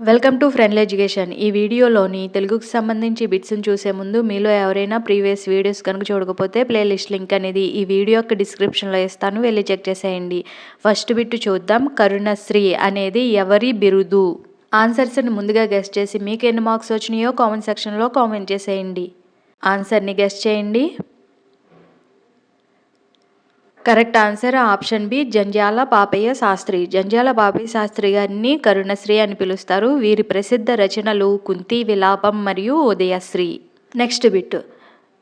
Welcome to friendly education ఈ వీడియోలోని తెలుగుకు సంబంధించి బిట్స్ని చూసే ముందు మీలో ఎవరైనా ప్రీవియస్ వీడియోస్ కనుక చూడకపోతే ప్లేలిస్ట్ లింక్ అనేది ఈ వీడియో యొక్క డిస్క్రిప్షన్లో ఇస్తాను. వెళ్ళి చెక్ చేసేయండి. ఫస్ట్ బిట్ చూద్దాం. కరుణశ్రీ అనేది ఎవరి బిరుదు? ఆన్సర్స్ని ముందుగా గెస్ట్ చేసి మీకు ఎన్ని మార్క్స్ వచ్చినాయో కామెంట్ సెక్షన్లో కామెంట్ చేసేయండి. ఆన్సర్ని గెస్ట్ చేయండి. Correct answer option B Janjala Papayya Sastri. Janjala Papayya Sastri గారిని కరుణశ్రీ అని పిలుస్తారు. వీరి ప్రసిద్ధ రచనలు కుంతి విలాపం మరియు ఉదయశ్రీ. Next bit.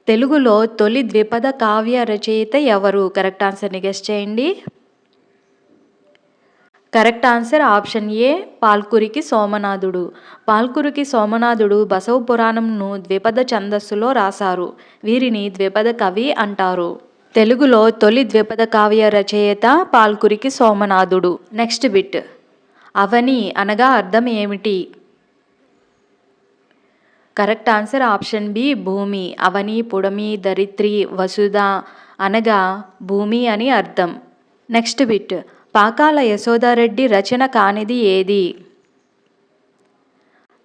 తెలుగులో తొలి ద్విపద కావ్య రచయిత ఎవరు? కరెక్ట్ ఆన్సర్ని గెస్ట్ చేయండి. Correct answer option A Palkuriki Somanathudu. Palkuriki Somanathudu Basava పురాణంను ద్విపద ఛందస్సులో రాశారు. వీరిని ద్విపద కవి అంటారు. తెలుగులో తొలి ద్విపద కావ్య రచయిత పాల్కురికి సోమనాథుడు. Next bit. అవని అనగా అర్థం ఏమిటి? కరెక్ట్ ఆన్సర్ ఆప్షన్ బి భూమి. అవని పుడమి దరిత్రి వసుధ అనగా భూమి అని అర్థం. Next bit. పాకాల యశోదారెడ్డి రచన కానిది ఏది?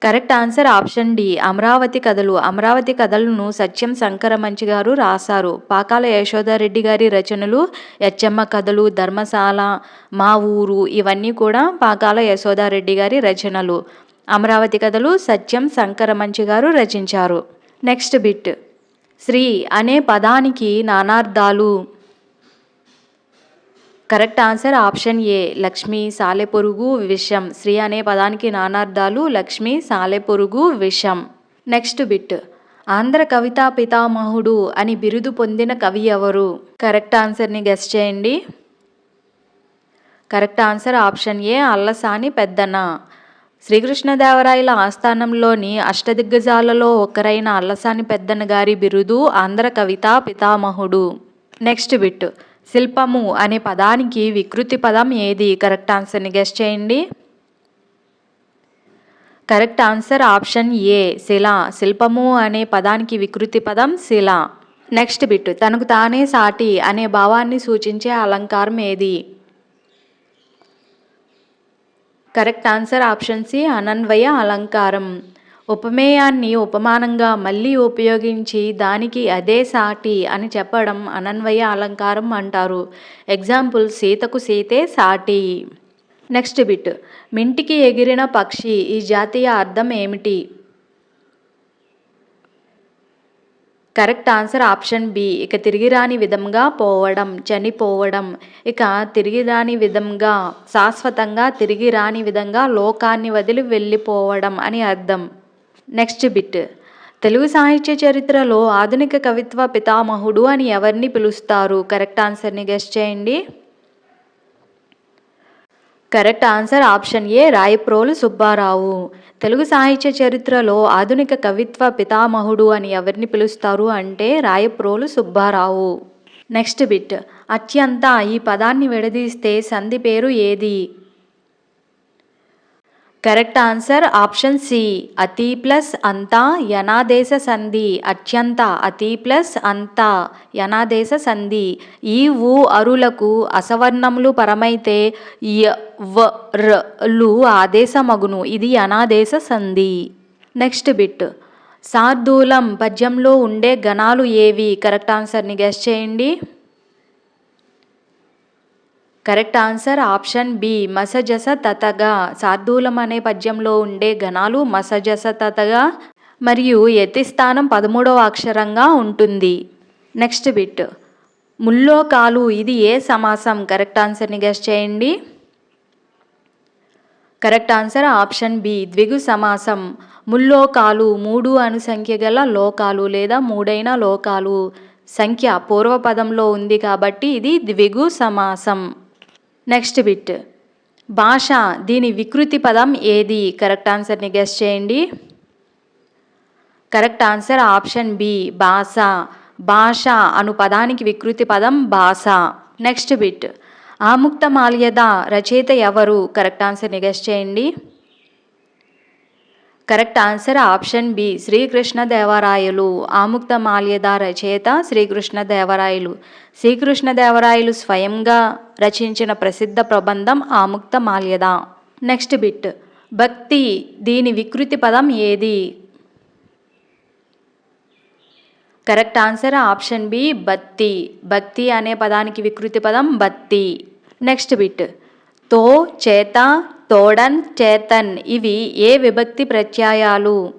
Correct answer option D. Amaravati Kathalu. Amaravati కథలను సత్యం శంకరమంచి గారు రాశారు. పాకాల యశోదారెడ్డి గారి రచనలు యచ్చమ్మ కథలు ధర్మశాల మా ఊరు ఇవన్నీ కూడా పాకాల యశోదారెడ్డి గారి రచనలు. అమరావతి కథలు సత్యం శంకరమంచి గారు రచించారు. Next bit. శ్రీ అనే పదానికి నానార్థాలు. Correct answer option A Lakshmi సాలెపురుగు విషం. శ్రీ అనే పదానికి నానార్థాలు లక్ష్మి సాలెపురుగు విషం. Next bit. ఆంధ్ర కవితా పితామహుడు అని బిరుదు పొందిన కవి ఎవరు? కరెక్ట్ ఆన్సర్ని గెస్ చేయండి. Correct answer option A Allasani Peddana శ్రీకృష్ణదేవరాయల ఆస్థానంలోని అష్టదిగ్గజాలలో ఒకరైన అల్లసాని పెద్దన గారి బిరుదు ఆంధ్ర కవితా పితామహుడు. Next bit. శిల్పము అనే పదానికి వికృతి పదం ఏది? కరెక్ట్ ఆన్సర్ని గెస్ట్ చేయండి. కరెక్ట్ ఆన్సర్ ఆప్షన్ ఏ శిల. శిల్పము అనే పదానికి వికృతి పదం శిల. నెక్స్ట్ బిట్ తనకు తానే సాటి అనే భావాన్ని సూచించే అలంకారం ఏది? కరెక్ట్ ఆన్సర్ ఆప్షన్ సి అనన్వయ అలంకారం. ఉపమేయాన్ని ఉపమానంగా మళ్ళీ ఉపయోగించి దానికి అదే సాటి అని చెప్పడం అనన్వయ అలంకారం అంటారు. ఎగ్జాంపుల్ సీతకు సీతే సాటి. Next bit. మింటికి ఎగిరిన పక్షి ఈ జాతీయ అర్థం ఏమిటి? Correct answer option B. ఇక తిరిగి రాని విధంగా పోవడం చనిపోవడం. ఇక తిరిగి రాని విధంగా శాశ్వతంగా తిరిగి రాని విధంగా లోకాన్ని వదిలి వెళ్ళిపోవడం అని అర్థం. నెక్స్ట్ బిట్ తెలుగు సాహిత్య చరిత్రలో ఆధునిక కవిత్వ పితామహుడు అని ఎవరిని పిలుస్తారు? కరెక్ట్ ఆన్సర్ని గెస్ట్ చేయండి. Correct answer option A Rayaprolu Subbarao. Telugu సాహిత్య చరిత్రలో ఆధునిక కవిత్వ పితామహుడు అని ఎవరిని పిలుస్తారు అంటే రాయప్రోలు సుబ్బారావు. నెక్స్ట్ బిట్ అత్యంత ఈ పదాన్ని విడదీస్తే సంధి పేరు ఏది? Correct answer option C. అతి ప్లస్ అంతా యనాదేశ సంధి. అత్యంత అతి ప్లస్ అంతా యనాదేశ సంధి. ఈ ఊ అరులకు అసవర్ణములు పరమైతే య వ లు ఆదేశమగును. ఇది అనాదేశ సంధి. Next bit. సార్దూలం పద్యంలో ఉండే గణాలు ఏవి? కరెక్ట్ ఆన్సర్ని గెస్ట్ చేయండి. కరెక్ట్ ఆన్సర్ ఆప్షన్ బి మసజస తతగా శార్దూలం అనే పద్యంలో ఉండే గణాలు మసజస తతగా మరియు యతిస్థానం పదమూడవ అక్షరంగా ఉంటుంది. Next bit. ముల్లోకాలు ఇది ఏ సమాసం? కరెక్ట్ ఆన్సర్ని గెస్ట్ చేయండి. కరెక్ట్ ఆన్సర్ ఆప్షన్ బి ద్విగు సమాసం. ముల్లోకాలు మూడు అను సంఖ్య గల లోకాలు లేదా మూడైన లోకాలు. సంఖ్య పూర్వపదంలో ఉంది కాబట్టి ఇది ద్విగు సమాసం. నెక్స్ట్ బిట్ భాష దీని వికృతి పదం ఏది? కరెక్ట్ ఆన్సర్ని గెస్ చేయండి. కరెక్ట్ ఆన్సర్ ఆప్షన్ బి భాష. భాష అను పదానికి వికృతి పదం భాష. నెక్స్ట్ బిట్ ఆముక్త మాల్యద రచయిత ఎవరు? కరెక్ట్ ఆన్సర్ని గెస్ చేయండి. కరెక్ట్ ఆన్సర్ ఆప్షన్ బి శ్రీకృష్ణదేవరాయలు ఆముక్త మాల్యద రచయిత శ్రీకృష్ణదేవరాయలు శ్రీకృష్ణదేవరాయలు స్వయంగా రచించిన ప్రసిద్ధ ప్రబంధం ఆముక్త మాల్యద. Next bit. భక్తి దీని వికృతి పదం ఏది? కరెక్ట్ ఆన్సర్ ఆప్షన్ బి బత్తి భక్తి అనే పదానికి వికృతి పదం బత్తి నెక్స్ట్ బిట్. తో చేత తోడన్ చేతన్ ఇవి ఏ విభక్తి ప్రత్యయాలు?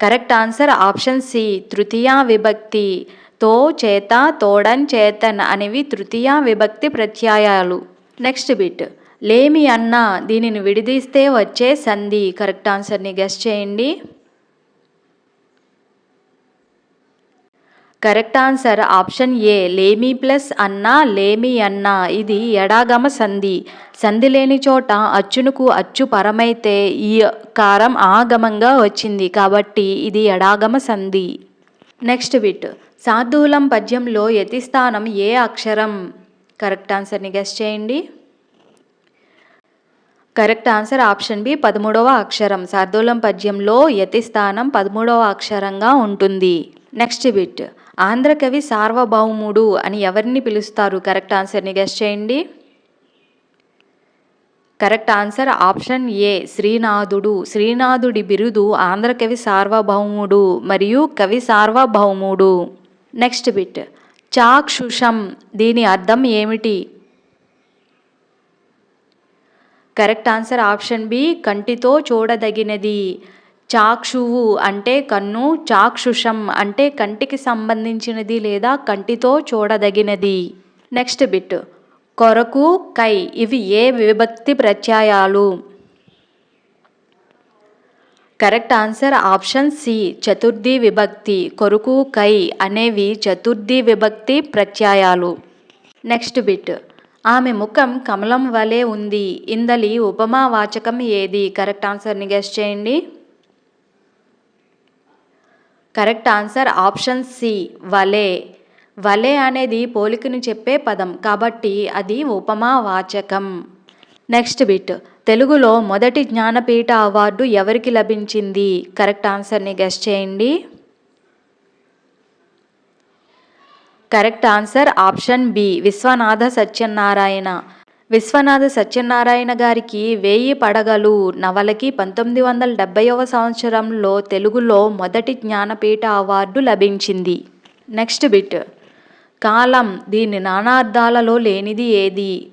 కరెక్ట్ ఆన్సర్ ఆప్షన్ సి తృతీయ విభక్తి. తో చేత తోడన్ చేతన్ అనేవి తృతీయ విభక్తి ప్రత్యయాలు. Next bit. లేమి అన్న దీనిని విడిదీస్తే వచ్చే సంధి. కరెక్ట్ ఆన్సర్ని గెస్ట్ చేయండి. Correct answer option A. లేమి ప్లస్ అన్న లేమి అన్న. ఇది ఎడాగమ సంధి. సంధి లేని చోట అచ్చునుకు అచ్చు పరమైతే ఈ కారం ఆగమంగా వచ్చింది కాబట్టి ఇది ఎడాగమ సంధి. Next bit. సాధూలం పద్యంలో యతిస్థానం ఏ అక్షరం? కరెక్ట్ ఆన్సర్ని గెస్ట్ చేయండి. కరెక్ట్ ఆన్సర్ ఆప్షన్ బి పదమూడవ అక్షరం. సార్దూలం పద్యంలో యతిస్థానం పదమూడవ అక్షరంగా ఉంటుంది. Next bit. ఆంధ్రకవి సార్వభౌముడు అని ఎవరిని పిలుస్తారు? కరెక్ట్ ఆన్సర్ని గెస్ట్ చేయండి. కరెక్ట్ ఆన్సర్ ఆప్షన్ ఏ శ్రీనాథుడు. శ్రీనాథుడి బిరుదు ఆంధ్రకవి సార్వభౌముడు మరియు కవి సార్వభౌముడు. Next bit. చాక్షుషం. దీని అర్థం ఏమిటి? కరెక్ట్ ఆన్సర్ ఆప్షన్ బి కంటితో చూడదగినది. చాక్షువు అంటే కన్ను చాక్షుషం అంటే కంటికి సంబంధించినది లేదా కంటితో చూడదగినది. Next bit. కొరకు కై ఇవి ఏ విభక్తి ప్రత్యయాలు? కరెక్ట్ ఆన్సర్ ఆప్షన్ సి చతుర్థి విభక్తి కొరకు కై అనేవి చతుర్థి విభక్తి ప్రత్యయాలు. Next bit. ఆమె ముఖం కమలం వలె ఉంది ఇందలి ఉపమా వాచకం ఏది? కరెక్ట్ ఆన్సర్ని గెస్ట్ చేయండి. కరెక్ట్ ఆన్సర్ ఆప్షన్ సి వలే. వలే అనేది పోలికను చెప్పే పదం కాబట్టి అది ఉపమావాచకం. నెక్స్ట్ బిట్ తెలుగులో మొదటి జ్ఞానపీఠ అవార్డు ఎవరికి లభించింది? కరెక్ట్ ఆన్సర్ని గెస్ట్ చేయండి. Correct answer option B Viswanatha Satyanarayana. Viswanatha Satyanarayana గారికి వేయి పడగలు. నవలకి పంతొమ్మిది వందల డెబ్బైవ సంవత్సరంలో తెలుగులో మొదటి జ్ఞానపీఠ అవార్డు లభించింది. Next bit. కాలం దీని నానార్థాలలో లేనిది ఏది?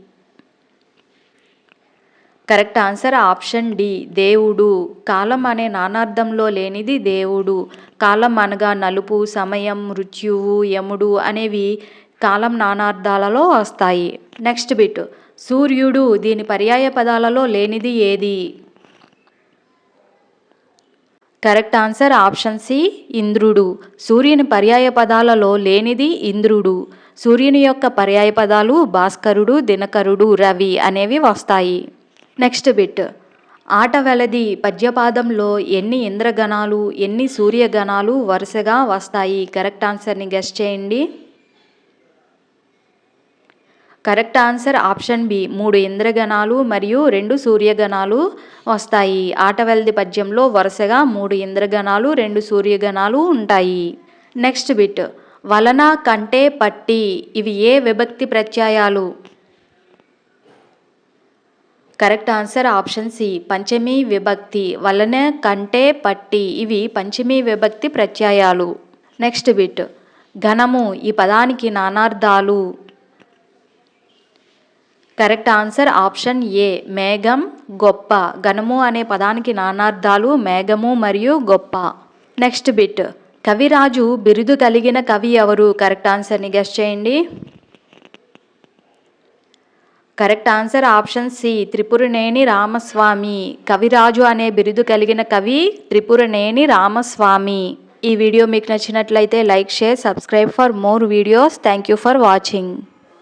Correct answer option D. దేవుడు. కాలం అనే నానార్థంలో లేనిది దేవుడు. కాలం అనగా నలుపు సమయం మృత్యువు యముడు అనేవి కాలం నానార్థాలలో వస్తాయి. Next bit. సూర్యుడు దీని పర్యాయ పదాలలో లేనిది ఏది? కరెక్ట్ ఆన్సర్ ఆప్షన్ సి ఇంద్రుడు. సూర్యుని పర్యాయ పదాలలో లేనిది ఇంద్రుడు. సూర్యుని యొక్క పర్యాయ పదాలు భాస్కరుడు దినకరుడు రవి అనేవి వస్తాయి. Next bit. ఆట వెలది పద్యపాదంలో ఎన్ని ఇంద్రగణాలు ఎన్ని సూర్యగణాలు వరుసగా వస్తాయి? కరెక్ట్ ఆన్సర్ని గెస్ట్ చేయండి. Correct answer option B. మూడు ఇంద్రగణాలు మరియు రెండు సూర్యగణాలు వస్తాయి. ఆటవల్ది పద్యంలో వరుసగా మూడు ఇంద్రగణాలు రెండు సూర్యగణాలు ఉంటాయి. Next bit. వలన కంటే పట్టి. ఇవి ఏ విభక్తి ప్రత్యయాలు? Correct answer option C. Panchami విభక్తి. వలన కంటే పట్టి. ఇవి పంచమీ విభక్తి ప్రత్యయాలు. Next bit. ఘనము. ఈ పదానికి నానార్థాలు. Correct answer option A. మేఘం గొప్ప. ఘనము అనే పదానికి నానార్థాలు మేఘము మరియు గొప్ప. Next bit. కవిరాజు బిరుదు కలిగిన కవి ఎవరు? కరెక్ట్ ఆన్సర్ని గెస్ట్ చేయండి. Correct answer option C. Tripuraneni Ramaswamy. Kaviraju అనే బిరుదు కలిగిన కవి త్రిపురనేని రామస్వామి. ఈ వీడియో మీకు నచ్చినట్లయితే like share subscribe for more videos. Thank you for watching.